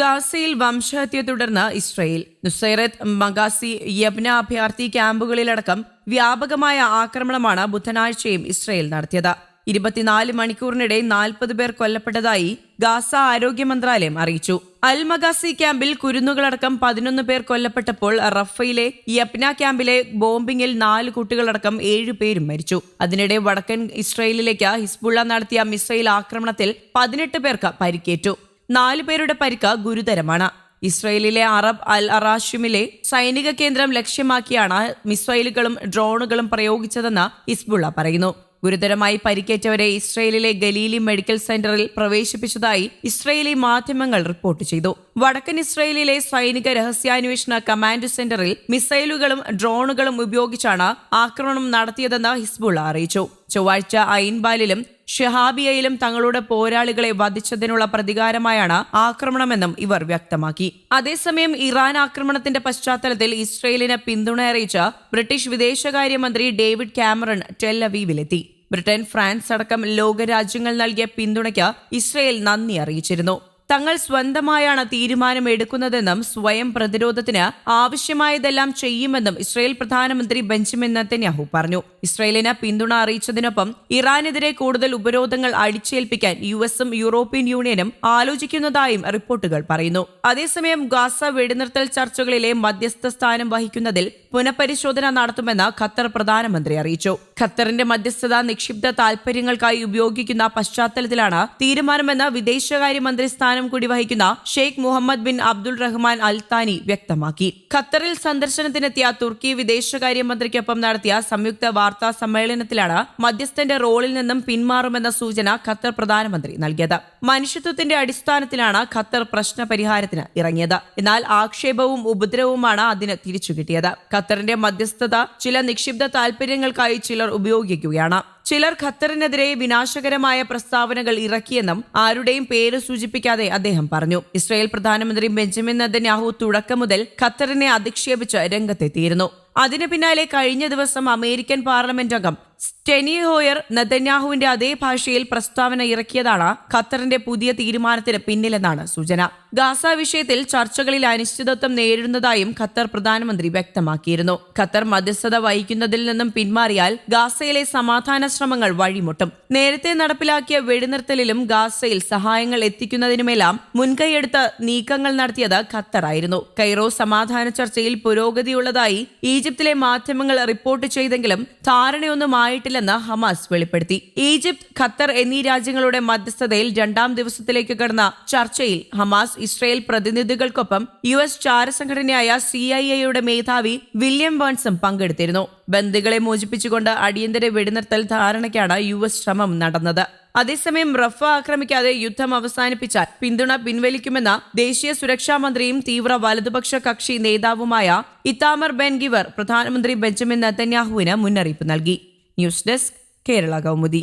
ഗാസയിൽ വംശഹത്യ തുടർന്ന് ഇസ്രയേൽ. നുസൈറത്ത് മഗാസി യബ്ന അഭയാർത്ഥി ക്യാമ്പുകളിലടക്കം വ്യാപകമായ ആക്രമണമാണ് ബുധനാഴ്ചയും ഇസ്രയേൽ നടത്തിയത്. ഇരുപത്തിനാല് മണിക്കൂറിനിടെ നാൽപ്പത് പേർ കൊല്ലപ്പെട്ടതായി ഗാസ ആരോഗ്യ മന്ത്രാലയം അറിയിച്ചു. അൽ മഗാസി ക്യാമ്പിൽ കുരുന്നുകളടക്കം പതിനൊന്ന് പേർ കൊല്ലപ്പെട്ടപ്പോൾ റഫയിലെ യപ്ന ക്യാമ്പിലെ ബോംബിംഗിൽ നാല് കുട്ടികളടക്കം ഏഴ് പേരും മരിച്ചു. അതിനിടെ വടക്കൻ ഇസ്രയേലിലേക്ക് ഹിസ്ബുള്ള നടത്തിയ മിസൈൽ ആക്രമണത്തിൽ പതിനെട്ട് പേർക്ക് പരിക്കേറ്റു. നാലു പേരുടെ പരിക്ക് ഗുരുതരമാണ്. ഇസ്രയേലിലെ അറബ് അൽ അറാഷിമിലെ സൈനിക കേന്ദ്രം ലക്ഷ്യമാക്കിയാണ് മിസൈലുകളും ഡ്രോണുകളും പ്രയോഗിച്ചതെന്ന് ഇസ്ബുള്ള പറയുന്നു. ഗുരുതരമായി പരിക്കേറ്റവരെ ഇസ്രയേലിലെ ഗലീലി മെഡിക്കൽ സെന്ററിൽ പ്രവേശിപ്പിച്ചതായി ഇസ്രയേലി മാധ്യമങ്ങൾ റിപ്പോർട്ട് ചെയ്തു. വടക്കൻ ഇസ്രയേലിലെ സൈനിക രഹസ്യാന്വേഷണ കമാൻഡ് സെന്ററിൽ മിസൈലുകളും ഡ്രോണുകളും ഉപയോഗിച്ചാണ് ആക്രമണം നടത്തിയതെന്ന് ഹിസ്ബുള്ള അറിയിച്ചു. ചൊവ്വാഴ്ച ഐൻബാലിലും ഷഹാബിയയിലും തങ്ങളുടെ പോരാളികളെ വധിച്ചതിനുള്ള പ്രതികാരമായാണ് ആക്രമണമെന്നും ഇവർ വ്യക്തമാക്കി. അതേസമയം ഇറാൻ ആക്രമണത്തിന്റെ പശ്ചാത്തലത്തിൽ ഇസ്രയേലിന് പിന്തുണ അറിയിച്ച ബ്രിട്ടീഷ് വിദേശകാര്യമന്ത്രി ഡേവിഡ് കാമറൺ ടെല്ലവീവിലെത്തി ബ്രിട്ടൻ ഫ്രാൻസ് അടക്കം ലോകരാജ്യങ്ങൾ നൽകിയ പിന്തുണയ്ക്ക് ഇസ്രയേൽ നന്ദി അറിയിച്ചിരുന്നു. തങ്ങൾ സ്വന്തമായാണ് തീരുമാനം എടുക്കുന്നതെന്നും സ്വയം പ്രതിരോധത്തിന് ആവശ്യമായതെല്ലാം ചെയ്യുമെന്നും ഇസ്രായേൽ പ്രധാനമന്ത്രി ബെഞ്ചമിൻ നത്തന്യാഹു പറഞ്ഞു. ഇസ്രായേലിന് പിന്തുണ അറിയിച്ചതിനൊപ്പം ഇറാനെതിരെ കൂടുതൽ ഉപരോധങ്ങൾ അടിച്ചേൽപ്പിക്കാൻ യു എസും യൂറോപ്യൻ യൂണിയനും ആലോചിക്കുന്നതായും റിപ്പോർട്ടുകൾ പറയുന്നു. അതേസമയം ഗാസ വെടിനിർത്തൽ ചർച്ചകളിലെ മധ്യസ്ഥ സ്ഥാനം വഹിക്കുന്നതിൽ പുനഃപരിശോധന നടത്തുമെന്ന് ഖത്തർ പ്രധാനമന്ത്രി അറിയിച്ചു. ഖത്തറിന്റെ മധ്യസ്ഥത നിക്ഷിപ്ത താൽപര്യങ്ങൾക്കായി ഉപയോഗിക്കുന്ന പശ്ചാത്തലത്തിലാണ് തീരുമാനമെന്ന് വിദേശകാര്യമന്ത്രി സ്ഥാനം കൂടി വഹിക്കുന്ന Sheikh Mohammed bin Abdul Rahman Al Thani വ്യക്തമാക്കി. ഖത്തറിൽ സന്ദർശനത്തിനെത്തിയ തുർക്കി വിദേശകാര്യമന്ത്രിക്കൊപ്പം നടത്തിയ സംയുക്ത വാർത്താ സമ്മേളനത്തിലാണ് മധ്യസ്ഥന്റെ റോളിൽ നിന്നും പിന്മാറുമെന്ന സൂചന ഖത്തർ പ്രധാനമന്ത്രി നൽകിയത്. മനുഷ്യത്വത്തിന്റെ അടിസ്ഥാനത്തിലാണ് ഖത്തർ പ്രശ്ന പരിഹാരത്തിന് ഇറങ്ങിയത്. എന്നാൽ ആക്ഷേപവും ഉപദ്രവവുമാണ് അതിന് തിരിച്ചു കിട്ടിയത് ഖത്തറിന്റെ മധ്യസ്ഥത ചില നിക്ഷിപ്ത താൽപര്യങ്ങൾക്കായി ഉപയോഗിക്കുകയാണ്. ചിലർ ഖത്തറിനെതിരെ വിനാശകരമായ പ്രസ്താവനകൾ ഇറക്കിയെന്നും ആരുടെയും പേര് സൂചിപ്പിക്കാതെ അദ്ദേഹം പറഞ്ഞു. ഇസ്രായേൽ പ്രധാനമന്ത്രി ബെഞ്ചമിൻ നെതന്യാഹു തുടക്കം മുതൽ ഖത്തറിനെ അധിക്ഷേപിച്ച് രംഗത്തെത്തിയിരുന്നു. അതിനു പിന്നാലെ കഴിഞ്ഞ ദിവസം അമേരിക്കൻ പാർലമെന്റ് അംഗം സ്റ്റെനി ഹോയർ നദന്യാഹുവിന്റെ അതേ ഭാഷയിൽ പ്രസ്താവന ഇറക്കിയതാണ് ഖത്തറിന്റെ പുതിയ തീരുമാനത്തിന് പിന്നിലെന്നാണ് സൂചന. ഗാസ വിഷയത്തിൽ ചർച്ചകളിൽ അനിശ്ചിതത്വം നേരിടുന്നതായും ഖത്തർ പ്രധാനമന്ത്രി വ്യക്തമാക്കിയിരുന്നു. ഖത്തർ മധ്യസ്ഥത വഹിക്കുന്നതിൽ നിന്നും പിന്മാറിയാൽ ഗാസയിലെ സമാധാന ശ്രമങ്ങൾ വഴിമുട്ടും. നേരത്തെ നടപ്പിലാക്കിയ വെടിനിർത്തലിലും ഗാസയിൽ സഹായങ്ങൾ എത്തിക്കുന്നതിനുമെല്ലാം മുൻകൈയെടുത്ത് നീക്കങ്ങൾ നടത്തിയത് ഖത്തറായിരുന്നു. കൈറോ സമാധാന ചർച്ചയിൽ പുരോഗതിയുള്ളതായി ഈജിപ്തിലെ മാധ്യമങ്ങൾ റിപ്പോർട്ട് ചെയ്തെങ്കിലും ധാരണയൊന്നും ആയിട്ടില്ലെന്ന് ഹമാസ് വെളിപ്പെടുത്തി. ഈജിപ്ത് ഖത്തർ എന്നീ രാജ്യങ്ങളുടെ മധ്യസ്ഥതയിൽ രണ്ടാം ദിവസത്തിലേക്ക് കടന്ന ചർച്ചയിൽ ഹമാസ് ഇസ്രയേൽ പ്രതിനിധികൾക്കൊപ്പം യു എസ് ചാരസംഘടനയായ സി ഐ എയുടെ മേധാവി വില്യം ബേൺസും പങ്കെടുത്തിരുന്നു. ബന്ദികളെ മോചിപ്പിച്ചുകൊണ്ട് അടിയന്തര വെടിനിർത്തൽ ധാരണയ്ക്കാണ് യു എസ് ശ്രമം നടന്നത്. അതേസമയം റഫ ആക്രമിക്കാതെ യുദ്ധം അവസാനിപ്പിച്ചാൽ പിന്തുണ പിൻവലിക്കുമെന്ന ദേശീയ സുരക്ഷാ മന്ത്രിയും തീവ്ര വലതുപക്ഷ കക്ഷി നേതാവുമായ ഇത്താമർ ബെൻ ഗിവർ പ്രധാനമന്ത്രി ബെഞ്ചമിൻ നെതന്യാഹുവിന് മുന്നറിയിപ്പ് നൽകി. News desk Kerala Kaumudi.